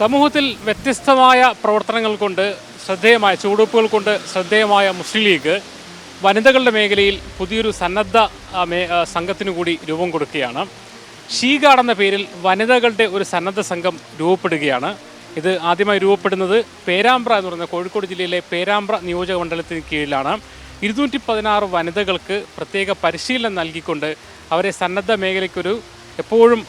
സമൂഹത്തിൽ വ്യത്യസ്തമായ പ്രവർത്തനങ്ങൾ കൊണ്ട് ശ്രദ്ധേയമായ ചുവടുവെപ്പുകൾ കൊണ്ട് ശ്രദ്ധേയമായ മുസ്ലിം ലീഗ് വനിതകളുടെ മേഖലയിൽ പുതിയൊരു സന്നദ്ധ സംഘത്തിനു കൂടി രൂപം കൊടുക്കുകയാണ്. ഷീഗാർഡ് എന്ന പേരിൽ വനിതകളുടെ ഒരു സന്നദ്ധ സംഘം രൂപപ്പെടുകയാണ്. ഇത് ആദ്യമായി രൂപപ്പെടുന്നത് പേരാമ്പ്ര എന്ന് പറയുന്ന കോഴിക്കോട് ജില്ലയിലെ പേരാമ്പ്ര നിയോജക മണ്ഡലത്തിന് കീഴിലാണ്. ഇരുന്നൂറ്റി പതിനാറ് വനിതകൾക്ക് പ്രത്യേക പരിശീലനം നൽകിക്കൊണ്ട് അവരെ സന്നദ്ധ മേഖലയ്ക്കൊരു എപ്പോഴും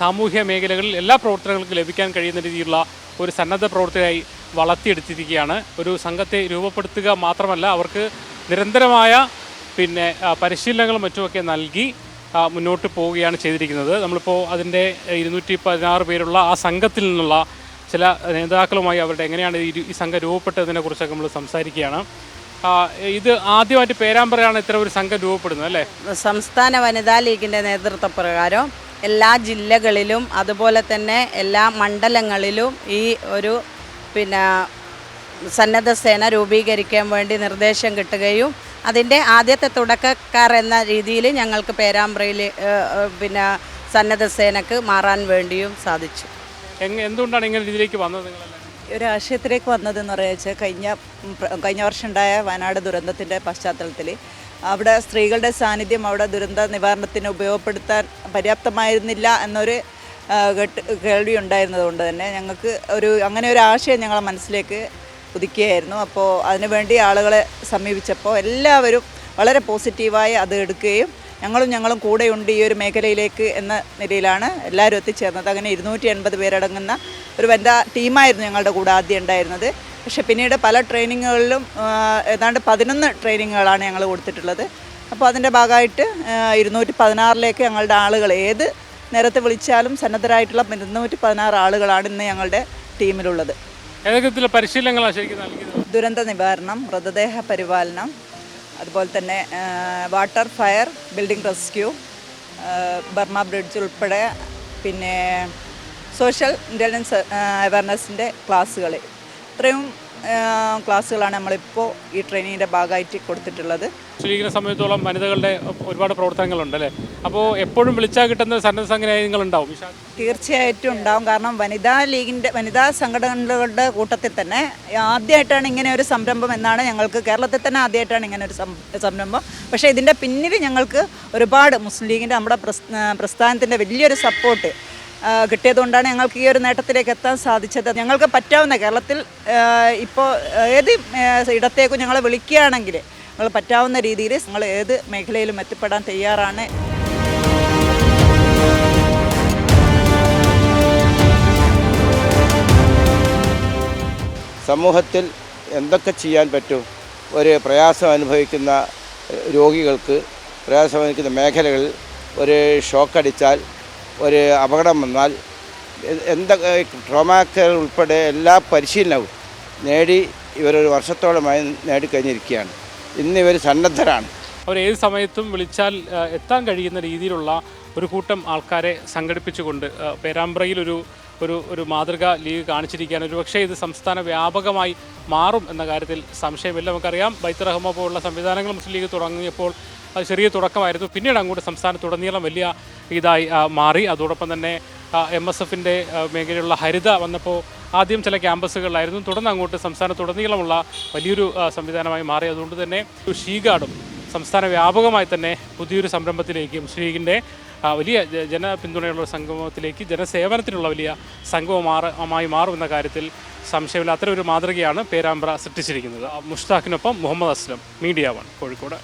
സാമൂഹ്യ മേഖലകളിൽ എല്ലാ പ്രവർത്തനങ്ങൾക്കും ലഭിക്കാൻ കഴിയുന്ന രീതിയിലുള്ള ഒരു സന്നദ്ധ പ്രവർത്തകരായി വളർത്തിയെടുത്തിരിക്കുകയാണ്. ഒരു സംഘത്തെ രൂപപ്പെടുത്തുക മാത്രമല്ല അവർക്ക് നിരന്തരമായ പിന്നെ പരിശീലനങ്ങളും മറ്റുമൊക്കെ നൽകി മുന്നോട്ട് പോവുകയാണ് ചെയ്തിരിക്കുന്നത്. നമ്മളിപ്പോൾ അതിന്റെ ഇരുന്നൂറ്റി പതിനാറ് പേരുള്ള ആ സംഘത്തിൽ നിന്നുള്ള ചില നേതാക്കളുമായി അവരുടെ എങ്ങനെയാണ് ഈ സംഘം രൂപപ്പെട്ടതിനെ കുറിച്ചൊക്കെ നമ്മൾ സംസാരിക്കുകയാണ്. ഇത് ആദ്യമായിട്ട് പേരാമ്പ്രയാണ് ഇത്ര ഒരു സംഘം രൂപപ്പെടുന്നത് അല്ലേ? സംസ്ഥാന വനിതാ ലീഗിന്റെ നേതൃത്വപ്രകാരം എല്ലാ ജില്ലകളിലും അതുപോലെ തന്നെ എല്ലാ മണ്ഡലങ്ങളിലും ഈ ഒരു പിന്നെ സന്നദ്ധ സേന രൂപീകരിക്കാൻ വേണ്ടി നിർദ്ദേശം കിട്ടുകയും അതിന്റെ ആദ്യത്തെ തുടക്കക്കാർ എന്ന രീതിയിൽ ഞങ്ങൾക്ക് പേരാമ്പ്രയിൽ പിന്നെ സന്നദ്ധ സേനക്ക് മാറാൻ വേണ്ടിയും സാധിച്ചു. എന്തുകൊണ്ടാണ് ഇങ്ങനെ രീതിയിലേക്ക് വന്നത് ഒരു ആശയത്തിലേക്ക് വന്നതെന്ന് പറയുക കഴിഞ്ഞ കഴിഞ്ഞ വർഷം ഉണ്ടായ വയനാട് ദുരന്തത്തിന്റെ പശ്ചാത്തലത്തിൽ അവിടെ സ്ത്രീകളുടെ സാന്നിധ്യം അവിടെ ദുരന്ത നിവാരണത്തിന് ഉപയോഗപ്പെടുത്താൻ പര്യാപ്തമായിരുന്നില്ല എന്നൊരു കേട്ട് കേൾവി ഉണ്ടായിരുന്നതുകൊണ്ട് തന്നെ ഞങ്ങൾക്ക് ഒരു അങ്ങനെ ഒരു ആശയം ഞങ്ങളെ മനസ്സിലേക്ക് പുതുക്കിയായിരുന്നു അപ്പോൾ അതിനുവേണ്ടി ആളുകളെ സമീപിച്ചപ്പോൾ എല്ലാവരും വളരെ പോസിറ്റീവായി അത് എടുക്കുകയും ഞങ്ങളും ഞങ്ങളും കൂടെയുണ്ട് ഈ ഒരു മേഖലയിലേക്ക് എന്ന നിലയിലാണ് എല്ലാവരും എത്തിച്ചേർന്നത്. അങ്ങനെ ഇരുന്നൂറ്റി എൺപത് പേരടങ്ങുന്ന ഒരു വനിതാ ടീമായിരുന്നു ഞങ്ങളുടെ കൂടെ ആദ്യം ഉണ്ടായിരുന്നത്. പക്ഷേ പിന്നീട് പല ട്രെയിനിങ്ങുകളിലും ഏതാണ്ട് പതിനൊന്ന് ട്രെയിനിങ്ങുകളാണ് ഞങ്ങൾ കൊടുത്തിട്ടുള്ളത്. അപ്പോൾ അതിന്റെ ഭാഗമായിട്ട് ഇരുന്നൂറ്റി പതിനാറിലേക്ക് ഞങ്ങളുടെ ആളുകൾ ഏത് നേരത്തെ വിളിച്ചാലും സന്നദ്ധരായിട്ടുള്ള ഇരുന്നൂറ്റി പതിനാറ് ആളുകളാണ് ഇന്ന് ഞങ്ങളുടെ ടീമിലുള്ളത്. ദുരന്ത നിവാരണം മൃതദേഹ പരിപാലനം അതുപോലെ തന്നെ water fire building rescue Burma bridge ഉൾപ്പെടെ പിന്നെ സോഷ്യൽ ഇന്റലിജൻസ് അവയർനെസ്സിന്റെ ക്ലാസ്സുകൾ ഇത്രയും ആ, ക്ലാസ്സുകളാണ് നമ്മളിപ്പോൾ ഈ ട്രെയിനിങ്ങിന്റെ ഭാഗമായിട്ട് കൊടുത്തിട്ടുള്ളത്. ലീഗിനെ സമയത്തോളം വനിതകളുടെ ഒരുപാട് പ്രവർത്തനങ്ങളുണ്ട് അല്ലേ? അപ്പോൾ എപ്പോഴും വിളിച്ചാൽ കിട്ടുന്ന സന്നദ്ധ സംഘടനകൾ ഉണ്ടാവും വിശാൽ തീർച്ചയായിട്ടും ഉണ്ടാവും. കാരണം വനിതാ ലീഗിന്റെ വനിതാ സംഘടനകളുടെ കൂട്ടത്തിൽ തന്നെ ആദ്യമായിട്ടാണ് ഇങ്ങനെ ഒരു സംരംഭം എന്നാണ് ഞങ്ങൾക്ക് കേരളത്തിൽ തന്നെ ആദ്യമായിട്ടാണ് ഇങ്ങനെ ഒരു സംരംഭം. പക്ഷേ ഇതിന്റെ പിന്നിൽ ഞങ്ങൾക്ക് ഒരുപാട് മുസ്ലിം ലീഗിന്റെ നമ്മുടെ പ്രസ് പ്രസ്ഥാനത്തിന്റെ വലിയൊരു സപ്പോർട്ട് കിട്ടിയതുകൊണ്ടാണ് ഞങ്ങൾക്ക് ഈ ഒരു നേട്ടത്തിലേക്ക് എത്താൻ സാധിച്ചത്. ഞങ്ങൾക്ക് പറ്റാവുന്ന കേരളത്തിൽ ഇപ്പോൾ ഏത് ഇടത്തേക്കും ഞങ്ങളെ വിളിക്കുകയാണെങ്കിൽ ഞങ്ങൾ പറ്റാവുന്ന രീതിയിൽ ഞങ്ങൾ ഏത് മേഖലയിലും എത്തിപ്പെടാൻ തയ്യാറാണ്. സമൂഹത്തിൽ എന്തൊക്കെ ചെയ്യാൻ പറ്റും? ഒരു പ്രയാസം അനുഭവിക്കുന്ന രോഗികൾക്ക് പ്രയാസം അനുഭവിക്കുന്ന മേഖലകളിൽ ഒരു ഷോക്ക് അടിച്ചാൽ ഒരു അപകടം വന്നാൽ എന്തൊക്കെ ട്രോമാ കെയർ ഉൾപ്പെടെ എല്ലാ പരിശീലനവും നേടി ഇവരൊരു വർഷത്തോളമായി നേടിക്കഴിഞ്ഞിരിക്കുകയാണ്. ഇന്ന് ഇവർ സന്നദ്ധരാണ്. അവർ ഏത് സമയത്തും വിളിച്ചാൽ എത്താൻ കഴിയുന്ന രീതിയിലുള്ള ഒരു കൂട്ടം ആൾക്കാരെ സംഘടിപ്പിച്ചുകൊണ്ട് പേരാമ്പ്രയിൽ ഒരു ഒരു ഒരു മാതൃക ലീഗ് കാണിച്ചിരിക്കുകയാണ്. ഒരു പക്ഷേ ഇത് സംസ്ഥാന വ്യാപകമായി മാറും എന്ന കാര്യത്തിൽ സംശയമില്ല. നമുക്കറിയാം ബൈത്ത് റഹ്മ പോലുള്ള സംവിധാനങ്ങൾ മുസ്ലിം ലീഗ് തുടങ്ങിയപ്പോൾ അത് ചെറിയ തുടക്കമായിരുന്നു. പിന്നീട് അങ്ങോട്ട് സംസ്ഥാനത്തുടനീളം വലിയ ഇതായി മാറി. അതോടൊപ്പം തന്നെ എം എസ് എഫിന്റെ മേഖലയിലുള്ള ഹരിത വന്നപ്പോൾ ആദ്യം ചില ക്യാമ്പസുകളിലായിരുന്നു. തുടർന്ന് അങ്ങോട്ട് സംസ്ഥാനത്തുടനീളമുള്ള വലിയൊരു സംവിധാനമായി മാറി. അതുകൊണ്ട് തന്നെ ഷീഗാർഡും സംസ്ഥാന വ്യാപകമായി തന്നെ പുതിയൊരു സംരംഭത്തിലേക്ക് ലീഗിന്റെ വലിയ ജന പിന്തുണയുള്ള സംഗമത്തിലേക്ക് ജനസേവനത്തിനുള്ള വലിയ സംഗമമായി മാറുമെന്ന കാര്യത്തിൽ സംശയമില്ല അത്തരം ഒരു മാതൃകയാണ് പേരാമ്പ്ര സൃഷ്ടിച്ചിരിക്കുന്നത്. മുഷ്താഖിനൊപ്പം മുഹമ്മദ് അസ്ലം മീഡിയ വൺ കോഴിക്കോട്.